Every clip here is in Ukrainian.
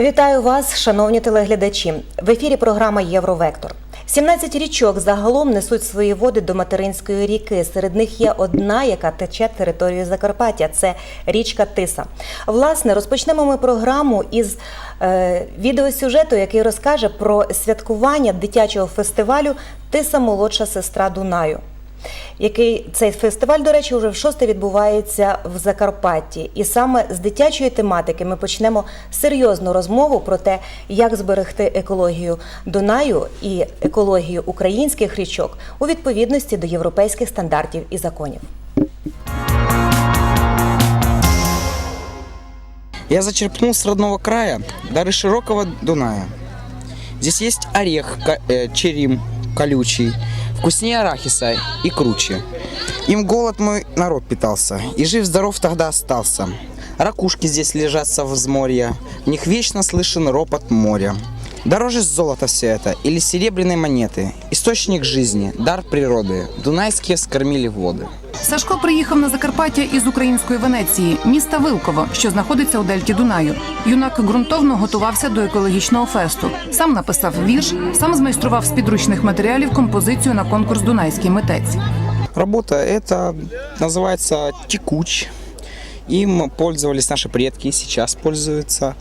Вітаю вас, шановні телеглядачі. В ефірі програма Євровектор. 17 річок загалом несуть свої води до материнської ріки. Серед них є одна, яка тече територією Закарпаття. Це річка Тиса. Власне, розпочнемо ми програму із е, відеосюжету, який розкаже про святкування дитячого фестивалю Тиса молодша сестра Дунаю. Який цей фестиваль, до речі, вже в шосте відбувається в Закарпатті, і саме з дитячої тематики ми почнемо серйозну розмову про те, як зберегти екологію Дунаю і екологію українських річок у відповідності до європейських стандартів і законів. Я зачерпнул с родного края дары широкого Дуная. Здесь есть орех, э, черим колючий, вкуснее арахиса и круче. Им голод мой народ питался, и жив-здоров тогда остался. Ракушки здесь лежат со взморья, в них вечно слышен ропот моря. Дороже золота все это или серебряной монеты, источник жизни, дар природы, дунайские скормили воды. Сашко приїхав на Закарпаття із української Венеції, міста Вилково, що знаходиться у дельті Дунаю. Юнак ґрунтовно готувався до екологічного фесту. Сам написав вірш, сам змайстрував з підручних матеріалів композицію на конкурс Дунайський митець. Работа это называется текуч. Им пользовались наши предки и сейчас пользуются.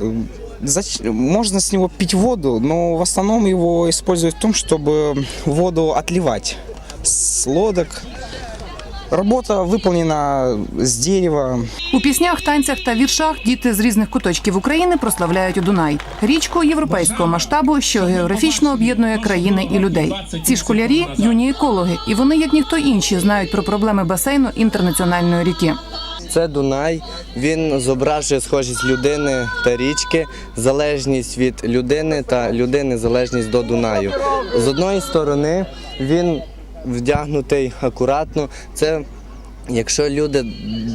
Эм, зач- Можно с него пить воду, но в основном его используют в том, чтобы воду отливать с лодок. Работа выполнена с дерева, У піснях, танцях та віршах діти з різних куточків України прославляють Дунай річку європейського масштабу, що географічно об'єднує країни і людей. Ці школярі юні екологи, і вони, як ніхто інші, знають про проблеми басейну інтернаціональної ріки. Це Дунай. Він зображує схожість людини та річки, залежність від людини та людини залежність до Дунаю. З одної сторони він вдягнутий акуратно. Це Якщо люди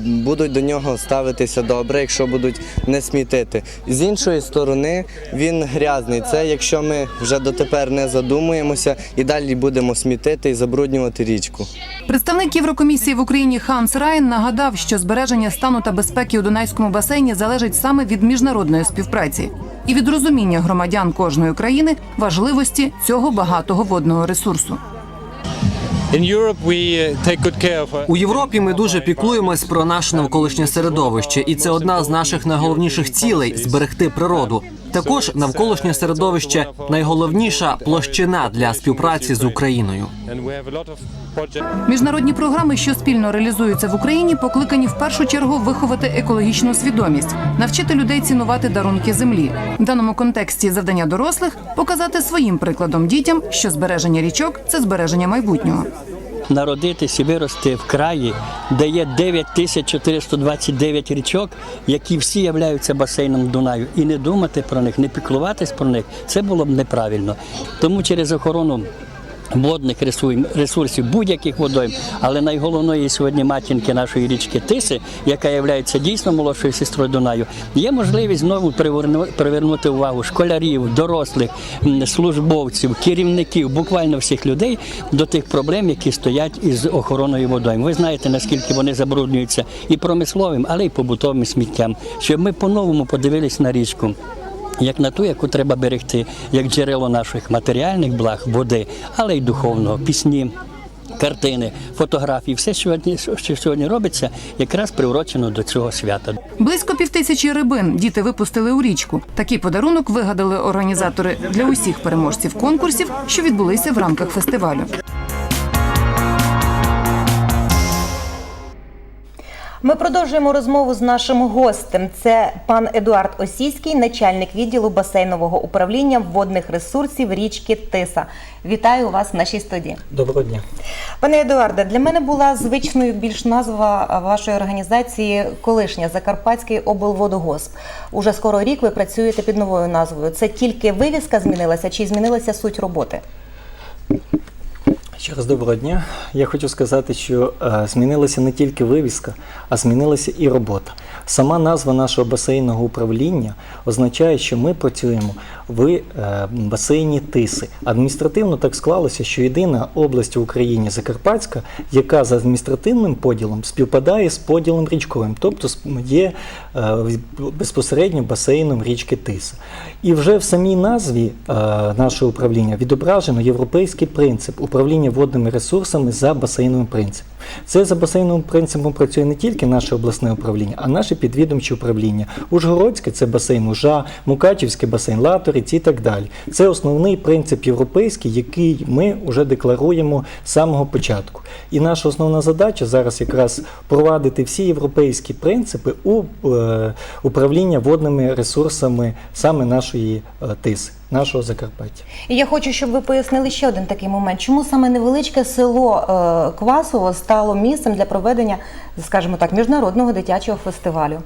будуть до нього ставитися добре, якщо будуть не смітити. З іншої сторони, він грязний. Це якщо ми вже дотепер не задумуємося і далі будемо смітити і забруднювати річку. Представник Єврокомісії в Україні Ханс Райн нагадав, що збереження стану та безпеки у Дунайському басейні залежить саме від міжнародної співпраці і від розуміння громадян кожної країни важливості цього багатого водного ресурсу. Uh, our У Європі ми дуже піклуємось про наше навколишнє середовище, і це одна з наших найголовніших цілей зберегти природу. Також навколишнє середовище найголовніша площина для співпраці з Україною. Міжнародні програми, що спільно реалізуються в Україні, покликані в першу чергу виховати екологічну свідомість, навчити людей цінувати дарунки землі. В даному контексті завдання дорослих показати своїм прикладом дітям, що збереження річок це збереження майбутнього. Народитись і вирости в краї, де є 9429 річок, які всі являються басейном Дунаю, і не думати про них, не піклуватись про них, це було б неправильно. Тому через охорону. Водних ресурсів, будь-яких водойм, але найголовної сьогодні матінки нашої річки Тиси, яка є дійсно молодшою сестрою Дунаю, є можливість знову приверну- привернути увагу школярів, дорослих, службовців, керівників, буквально всіх людей до тих проблем, які стоять із охороною водойм. Ви знаєте, наскільки вони забруднюються і промисловим, але й побутовим сміттям, щоб ми по-новому подивились на річку як на ту, яку треба берегти, як джерело наших матеріальних благ, води, але й духовного, пісні. Картини, фотографії, все сьогодні, що сьогодні робиться, якраз приурочено до цього свята. Близько півтисячі рибин діти випустили у річку. Такий подарунок вигадали організатори для усіх переможців конкурсів, що відбулися в рамках фестивалю. Ми продовжуємо розмову з нашим гостем. Це пан Едуард Осійський, начальник відділу басейнового управління водних ресурсів річки Тиса. Вітаю вас в нашій студії. Доброго дня. Пане Едуарде, для мене була звичною більш назва вашої організації колишня Закарпатський облводогосп. Уже скоро рік ви працюєте під новою назвою. Це тільки вивіска змінилася чи змінилася суть роботи? Ще раз доброго дня. Я хочу сказати, що е, змінилася не тільки вивіска, а змінилася і робота. Сама назва нашого басейного управління означає, що ми працюємо в е, басейні Тиси. Адміністративно так склалося, що єдина область в Україні Закарпатська, яка за адміністративним поділом співпадає з поділом річковим, тобто є е, безпосередньо басейном річки Тиса. І вже в самій назві е, нашого управління відображено європейський принцип управління водними ресурсами за басейновим принципом. Це за басейновим принципом працює не тільки наше обласне управління, а наше підвідомче управління. Ужгородське це басейн Ужа, Мукачівське басейн Латориць і так далі. Це основний принцип європейський, який ми вже декларуємо з самого початку. І наша основна задача зараз якраз впровадити всі європейські принципи у е, управління водними ресурсами саме нашої е, ТИС, нашого Закарпаття. І я хочу, щоб ви пояснили ще один такий момент. Чому саме невеличке село е, Квасово стало місцем для проведення, скажімо так, міжнародного дитячого фестивалю?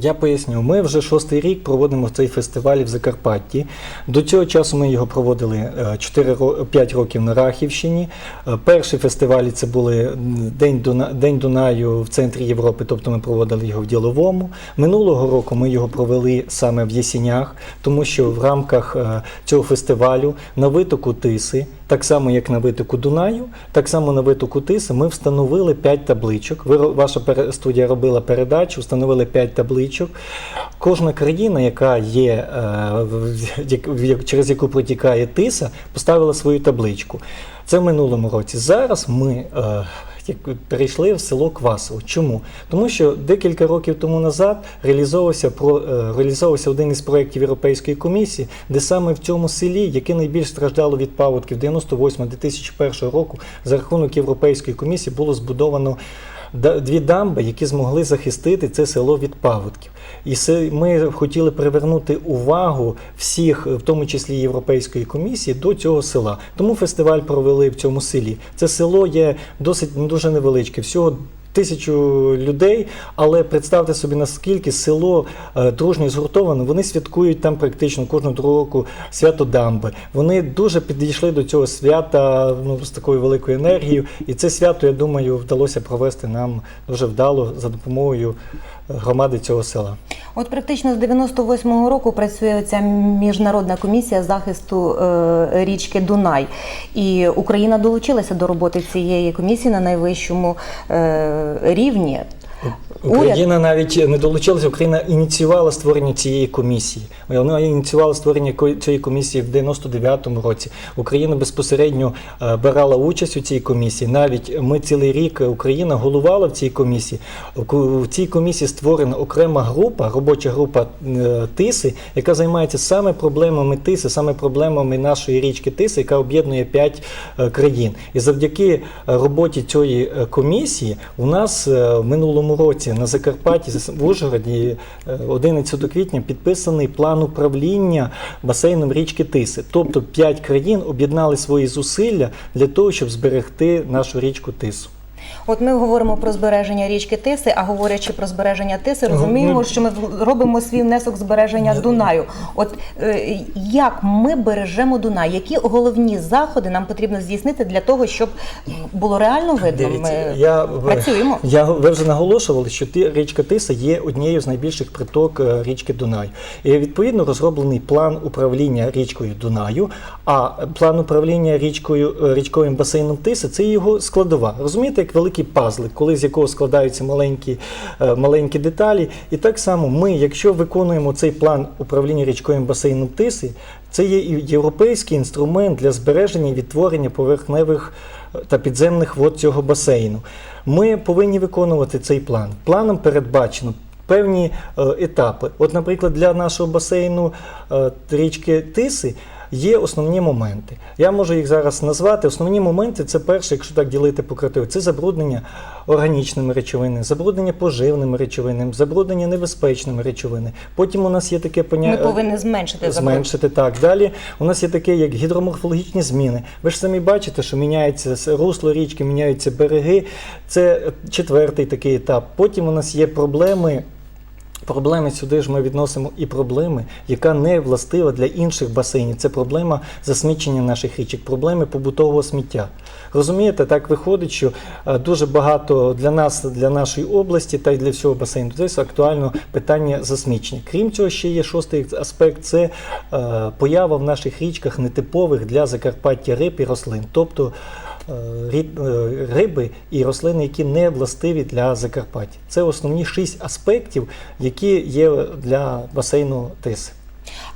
Я поясню, ми вже шостий рік проводимо цей фестиваль в Закарпатті. До цього часу ми його проводили е, 4, 5 років на Рахівщині. Е, Перші фестивалі це були День, Дунаю в центрі Європи, тобто ми проводили його в Діловому. Минулого року ми його провели саме в Єсінях, тому що в рамках е, цього фестивалю на витоку Тиси, так само як на витоку Дунаю, так само на витоку Тиси ми встановили 5 табличок. Ваша студія робила передачу, встановили 5 табличок. Кожна країна, яка є, е, через яку протікає Тиса, поставила свою табличку. Це в минулому році. Зараз ми е, перейшли в село Квасово. Чому? Тому що декілька років тому назад реалізовувався про е, реалізовувався один із проєктів Європейської комісії, де саме в цьому селі, яке найбільш страждало від паводків 98-2001 року, за рахунок Європейської комісії було збудовано дві дамби, які змогли захистити це село від паводків. І ми хотіли привернути увагу всіх, в тому числі Європейської комісії, до цього села. Тому фестиваль провели в цьому селі. Це село є досить не дуже невеличке. Всього тисячу людей, але представте собі, наскільки село е, дружньо згуртовано. Вони святкують там практично кожного року свято дамби. Вони дуже підійшли до цього свята ну, з такою великою енергією. І це свято, я думаю, вдалося провести нам дуже вдало за допомогою е, громади цього села. От практично з 98-го року працює ця міжнародна комісія захисту е, річки Дунай, і Україна долучилася до роботи цієї комісії на найвищому е, рівні. Україна навіть не долучилася, Україна ініціювала створення цієї комісії. Вона ініціювала створення цієї комісії в 99-му році. Україна безпосередньо е, брала участь у цій комісії. Навіть ми цілий рік е, Україна головувала в цій комісії. В цій комісії створена окрема група, робоча група е, Тиси, яка займається саме проблемами Тиси, саме проблемами нашої річки Тиси, яка об'єднує п'ять країн. І завдяки роботі цієї комісії у нас в минулому році на Закарпатті в Ужгороді е, 11 квітня підписаний план управління басейном річки Тиси. Тобто п'ять країн об'єднали свої зусилля для того, щоб зберегти нашу річку Тису. От ми говоримо про збереження річки Тиси, а говорячи про збереження Тиси, розуміємо, ну- що ми робимо свій внесок збереження Дунаю. От е, як ми бережемо Дунай? Які головні заходи нам потрібно здійснити для того, щоб було реально видно? Ми я, працюємо. Я, ви вже наголошували, що ті, річка Тиса є однією з найбільших приток е, річки Дунай. І відповідно розроблений план управління річкою Дунаю, а план управління річкою, е, річковим басейном Тиси це його складова. Розумієте, як великий пазлик, коли з якого складаються маленькі, е, маленькі деталі. І так само ми, якщо виконуємо цей план управління річковим басейном Тиси, це є європейський інструмент для збереження і відтворення поверхневих е, та підземних вод цього басейну. Ми повинні виконувати цей план. Планом передбачено. Певні е, етапи. От, наприклад, для нашого басейну річки Тиси є основні моменти. Я можу їх зараз назвати. Основні моменти це перше, якщо так ділити по категорії, це забруднення органічними речовинами, забруднення поживними речовинами, забруднення небезпечними речовинами. Потім у нас є таке поняття. Ми повинні зменшити. Зменшити так. Далі у нас є таке, як гідроморфологічні зміни. Ви ж самі бачите, що міняється русло річки, міняються береги. Це четвертий такий етап. Потім у нас є проблеми. Проблеми сюди ж ми відносимо і проблеми, яка не властива для інших басейнів. Це проблема засмічення наших річок, проблеми побутового сміття. Розумієте, так виходить, що е, дуже багато для нас, для нашої області та й для всього басейну це актуально питання засмічення. Крім цього, ще є шостий аспект це е, поява в наших річках нетипових для Закарпаття риб і рослин. Тобто риби і рослини, які не властиві для Закарпаття. Це основні шість аспектів, які є для басейну Тиси.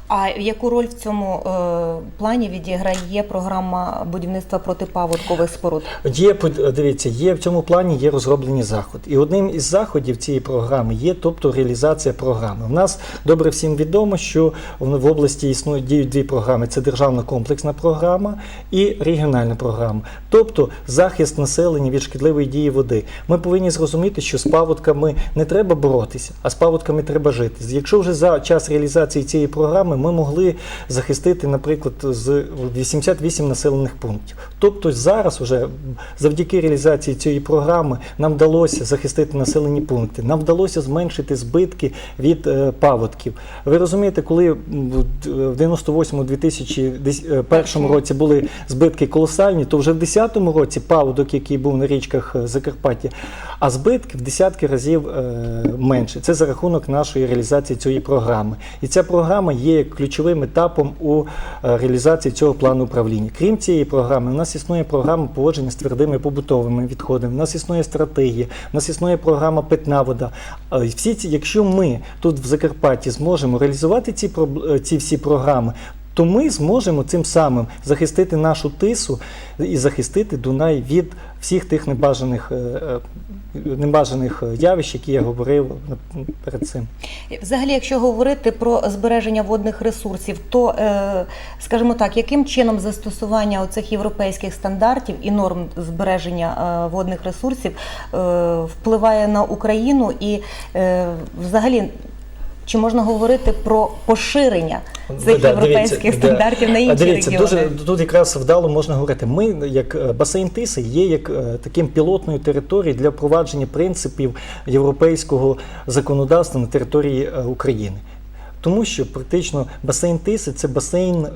А яку роль в цьому е, плані відіграє програма будівництва протипаводкових споруд? Є дивіться, є в цьому плані є розроблені заходи. І одним із заходів цієї програми є, тобто реалізація програми. У нас добре всім відомо, що в області існують діють дві програми: це державна комплексна програма і регіональна програма, тобто захист населення від шкідливої дії води. Ми повинні зрозуміти, що з паводками не треба боротися, а з паводками треба жити. Якщо вже за час реалізації цієї програми ми могли захистити, наприклад, з 88 населених пунктів. Тобто зараз вже завдяки реалізації цієї програми нам вдалося захистити населені пункти, нам вдалося зменшити збитки від е, паводків. Ви розумієте, коли в 98-2001 році були збитки колосальні, то вже в 2010 році паводок, який був на річках е, Закарпаття, а збитки в десятки разів е, менше. Це за рахунок нашої реалізації цієї програми. І ця програма є ключовим етапом у е, реалізації цього плану управління. Крім цієї програми, у нас існує програма поводження з твердими побутовими відходами. У нас існує стратегія, у нас існує програма питна вода. Е, Всі ці, якщо ми тут в Закарпатті зможемо реалізувати ці е, ці всі програми. То ми зможемо цим самим захистити нашу тису і захистити Дунай від всіх тих небажаних, небажаних явищ, які я говорив перед цим. Взагалі, якщо говорити про збереження водних ресурсів, то е, скажімо так, яким чином застосування оцих європейських стандартів і норм збереження е, водних ресурсів е, впливає на Україну і е, взагалі. Чи можна говорити про поширення цих Да, європейських дивіться, стандартів да. на інші дивіться, регіони? Дуже, тут якраз вдало можна говорити. Ми, як е, басейн Тиси, є як е, таким пілотною територією для впровадження принципів європейського законодавства на території е, України. Тому що практично басейн Тиси це басейн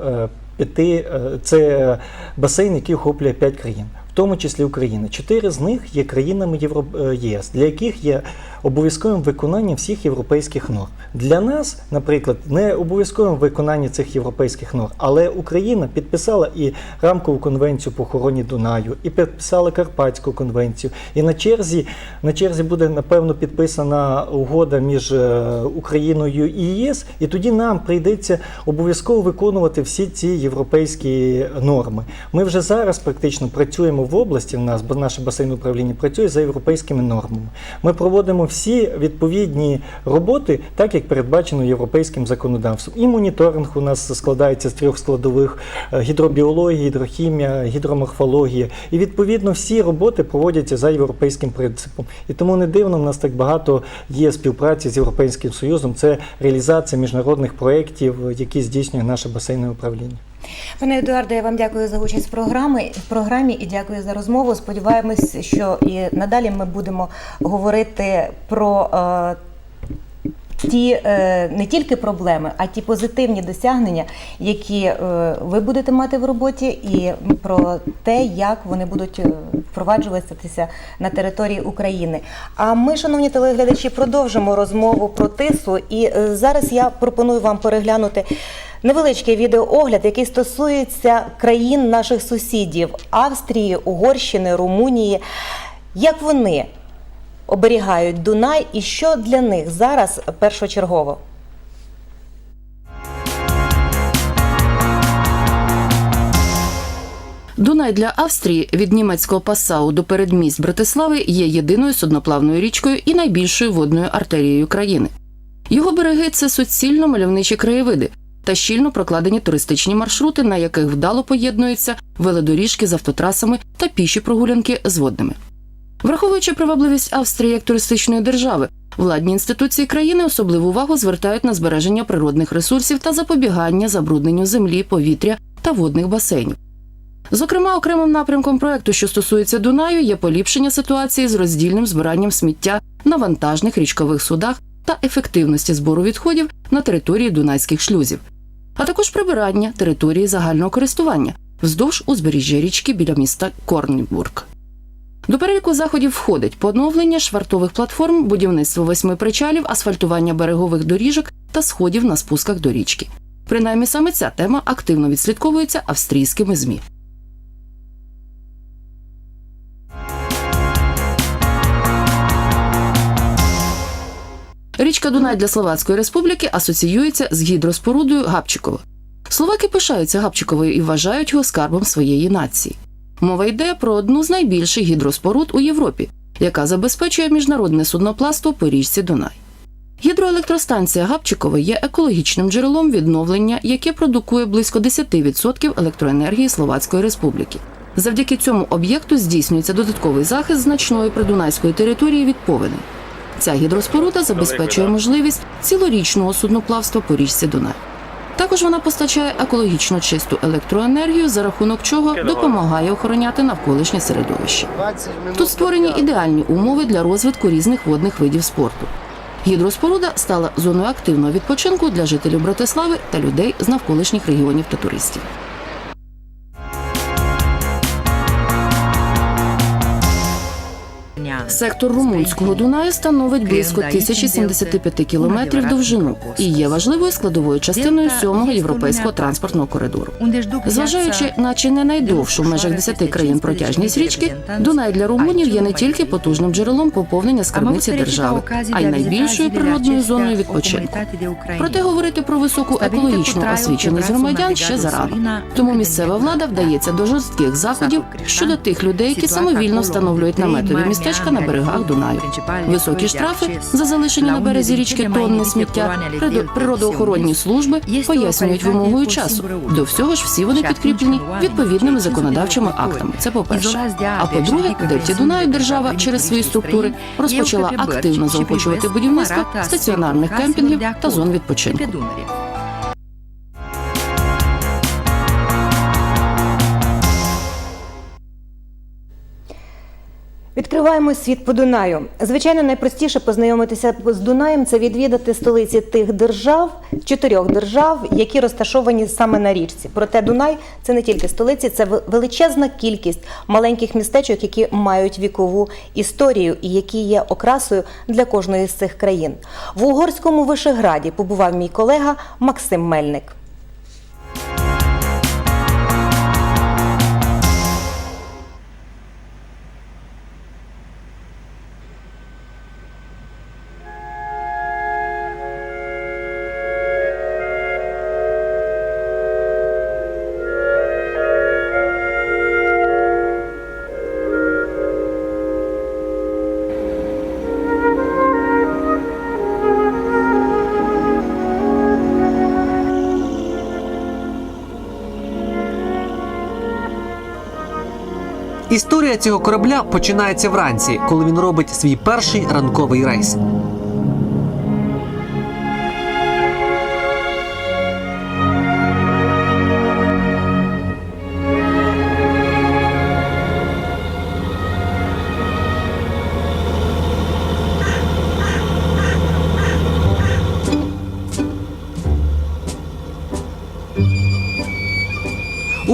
п'яти, це басейн, який охоплює п'ять країн. Тому числі Україна. Чотири з них є країнами Євро... е, ЄС, для яких є обов'язковим виконання всіх європейських норм. Для нас, наприклад, не обов'язковим виконання цих європейських норм, але Україна підписала і рамкову конвенцію по охороні Дунаю, і підписала Карпатську конвенцію. І на черзі, на черзі буде напевно підписана угода між е, Україною і ЄС, і тоді нам прийдеться обов'язково виконувати всі ці європейські норми. Ми вже зараз практично працюємо в області. В нас, бо наше басейне управління працює за європейськими нормами. Ми проводимо всі відповідні роботи, так як передбачено європейським законодавством. І моніторинг у нас складається з трьох складових: е, гідробіологія, гідрохімія, гідроморфологія. І відповідно всі роботи проводяться за європейським принципом. І тому не дивно, в нас так багато є співпраці з Європейським Союзом. Це реалізація міжнародних проєктів, які здійснює наше басейне управління. Пане Едуарде, я вам дякую за участь в програмі, в програмі і дякую за розмову. Сподіваємось, що і надалі ми будемо говорити про. Е, Ті е, не тільки проблеми, а ті позитивні досягнення, які е, ви будете мати в роботі, і про те, як вони будуть е, впроваджуватися на території України. А ми, шановні телеглядачі, продовжимо розмову про тису. І е, зараз я пропоную вам переглянути невеличкий відеоогляд, який стосується країн наших сусідів Австрії, Угорщини, Румунії. Як вони оберігають Дунай і що для них зараз першочергово? Дунай для Австрії від німецького Пасау до передмість Братислави є єдиною судноплавною річкою і найбільшою водною артерією країни. Його береги це суцільно мальовничі краєвиди та щільно прокладені туристичні маршрути, на яких вдало поєднуються велодоріжки з автотрасами та піші прогулянки з водними. Враховуючи привабливість Австрії як туристичної держави, владні інституції країни особливу увагу звертають на збереження природних ресурсів та запобігання забрудненню землі, повітря та водних басейнів. Зокрема, окремим напрямком проекту, що стосується Дунаю, є поліпшення ситуації з роздільним збиранням сміття на вантажних річкових судах та ефективності збору відходів на території дунайських шлюзів, а також прибирання території загального користування вздовж узбережжя річки біля міста Корнбург. До переліку заходів входить поновлення швартових платформ, будівництво восьми причалів, асфальтування берегових доріжок та сходів на спусках до річки. Принаймні саме ця тема активно відслідковується австрійськими ЗМІ. Річка Дунай для Словацької республіки асоціюється з гідроспорудою Габчикова. Словаки пишаються Габчиковою і вважають його скарбом своєї нації. Мова йде про одну з найбільших гідроспоруд у Європі, яка забезпечує міжнародне судноплавство по річці Дунай. Гідроелектростанція Габчикова є екологічним джерелом відновлення, яке продукує близько 10% електроенергії Словацької республіки. Завдяки цьому об'єкту здійснюється додатковий захист значної придунайської території від повеней. Ця гідроспоруда забезпечує можливість цілорічного судноплавства по річці Дунай. Також вона постачає екологічно чисту електроенергію, за рахунок чого допомагає охороняти навколишнє середовище. Тут створені ідеальні умови для розвитку різних водних видів спорту. Гідроспоруда стала зоною активного відпочинку для жителів Братислави та людей з навколишніх регіонів та туристів. Сектор румунського Дунаю становить близько 1075 кілометрів довжину і є важливою складовою частиною сьомого європейського транспортного коридору. Зважаючи на чи не найдовшу в межах 10 країн протяжність річки, Дунай для румунів є не тільки потужним джерелом поповнення скарбниці держави, а й найбільшою природною зоною відпочинку. Проте говорити про високу екологічну освіченість громадян ще зарано. Тому місцева влада вдається до жорстких заходів щодо тих людей, які самовільно встановлюють наметові містечка на берегах Дунаю. Високі штрафи за залишення на березі річки тонни сміття природо- природоохоронні служби пояснюють вимогою часу. До всього ж всі вони підкріплені відповідними законодавчими актами. Це по перше. А по-друге, дельті Дунаю держава через свої структури розпочала активно заохочувати будівництво стаціонарних кемпінгів та зон відпочинку. Відкриваємо світ по Дунаю. Звичайно, найпростіше познайомитися з Дунаєм це відвідати столиці тих держав, чотирьох держав, які розташовані саме на річці. Проте Дунай це не тільки столиці, це величезна кількість маленьких містечок, які мають вікову історію і які є окрасою для кожної з цих країн. В угорському Вишеграді побував мій колега Максим Мельник. Історія цього корабля починається вранці, коли він робить свій перший ранковий рейс.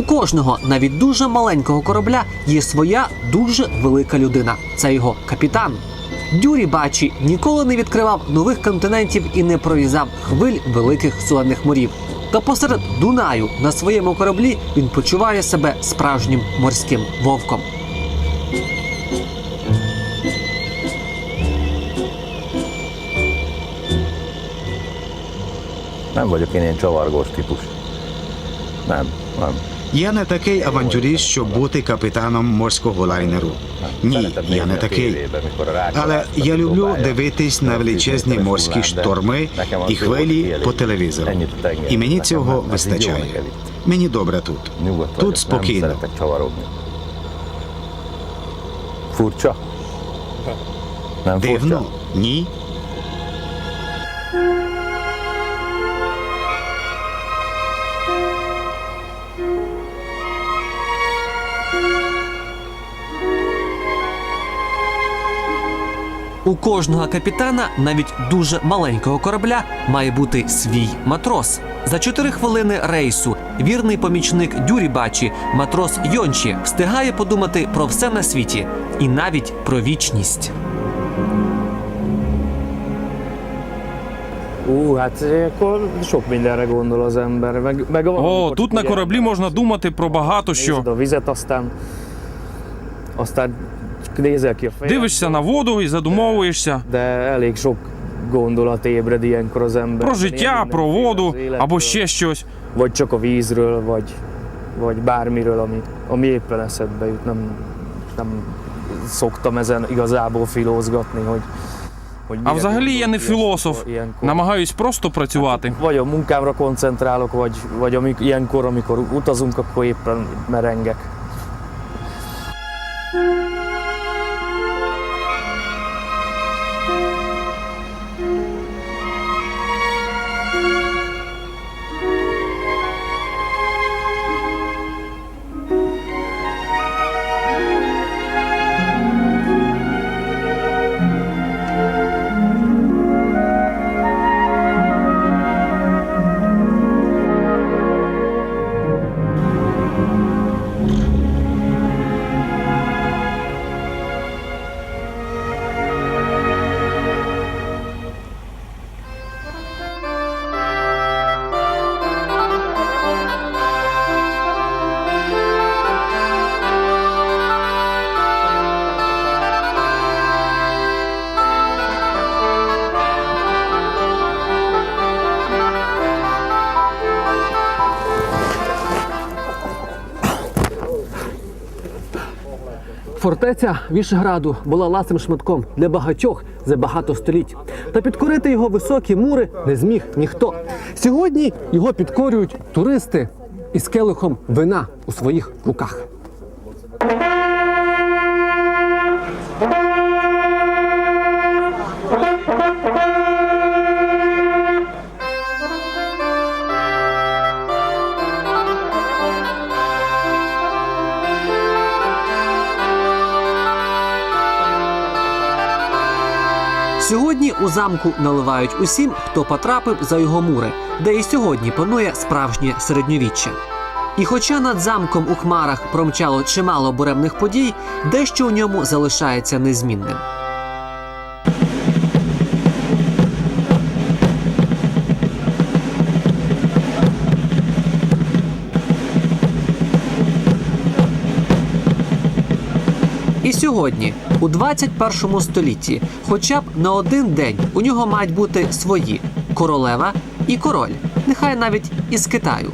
Кожного, навіть дуже маленького корабля, є своя дуже велика людина. Це його капітан. Дюрі Бачі ніколи не відкривав нових континентів і не прорізав хвиль великих солених морів. Та посеред Дунаю на своєму кораблі він почуває себе справжнім морським вовком. Nem vagyok én ilyen csavargós típus. Nem, nem. Я не такий авантюрист, щоб бути капітаном морського лайнеру. Ні, я не такий. Але я люблю дивитись на величезні морські шторми і хвилі по телевізору. І мені цього вистачає. Мені добре тут. Тут спокійно. Дивно? Ні. У кожного капітана, навіть дуже маленького корабля, має бути свій матрос. За чотири хвилини рейсу вірний помічник Дюрібачі, матрос Йончі, встигає подумати про все на світі і навіть про вічність. О, тут на кораблі можна думати про багато що. Дивишся на воду і задумовуєшся про життя, про воду або ще щось. А взагалі я не філософ. Намагаюсь просто працювати. Vagy a munkámra koncentrálok, vagy, vagy ilyenkor, amikor utazunk, akkor éppen merengek. Фортеця Вішеграду була ласим шматком для багатьох за багато століть. Та підкорити його високі мури не зміг ніхто. Сьогодні його підкорюють туристи із келихом вина у своїх руках. Замку наливають усім, хто потрапив за його мури, де і сьогодні панує справжнє середньовіччя. І хоча над замком у хмарах промчало чимало буремних подій, дещо у ньому залишається незмінним. Сьогодні, у 21 столітті, хоча б на один день у нього мають бути свої королева і король, нехай навіть із Китаю.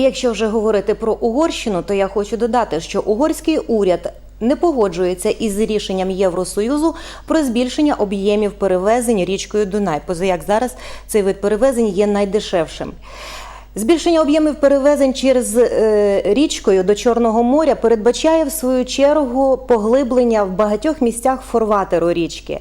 Якщо вже говорити про Угорщину, то я хочу додати, що угорський уряд не погоджується із рішенням Євросоюзу про збільшення об'ємів перевезень річкою Дунай, поза як зараз цей вид перевезень є найдешевшим. Збільшення об'ємів перевезень через е, річкою до Чорного моря передбачає в свою чергу поглиблення в багатьох місцях форватеру річки.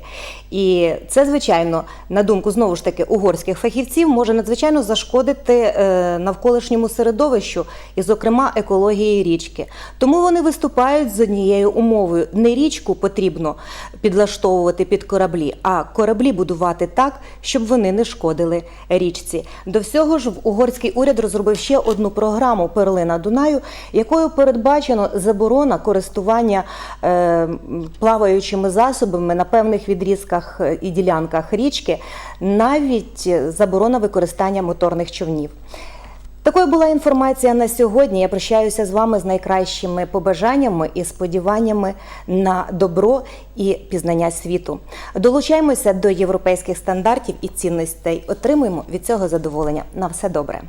І це, звичайно, на думку знову ж таки угорських фахівців, може надзвичайно зашкодити е, навколишньому середовищу і, зокрема, екології річки. Тому вони виступають з однією умовою: не річку потрібно підлаштовувати під кораблі, а кораблі будувати так, щоб вони не шкодили річці. До всього ж в угорський уряд розробив ще одну програму Перлина Дунаю, якою передбачено заборона користування е, плаваючими засобами на певних відрізках е, і ділянках річки, навіть заборона використання моторних човнів. Такою була інформація на сьогодні. Я прощаюся з вами з найкращими побажаннями і сподіваннями на добро і пізнання світу. Долучаємося до європейських стандартів і цінностей. Отримуємо від цього задоволення. На все добре.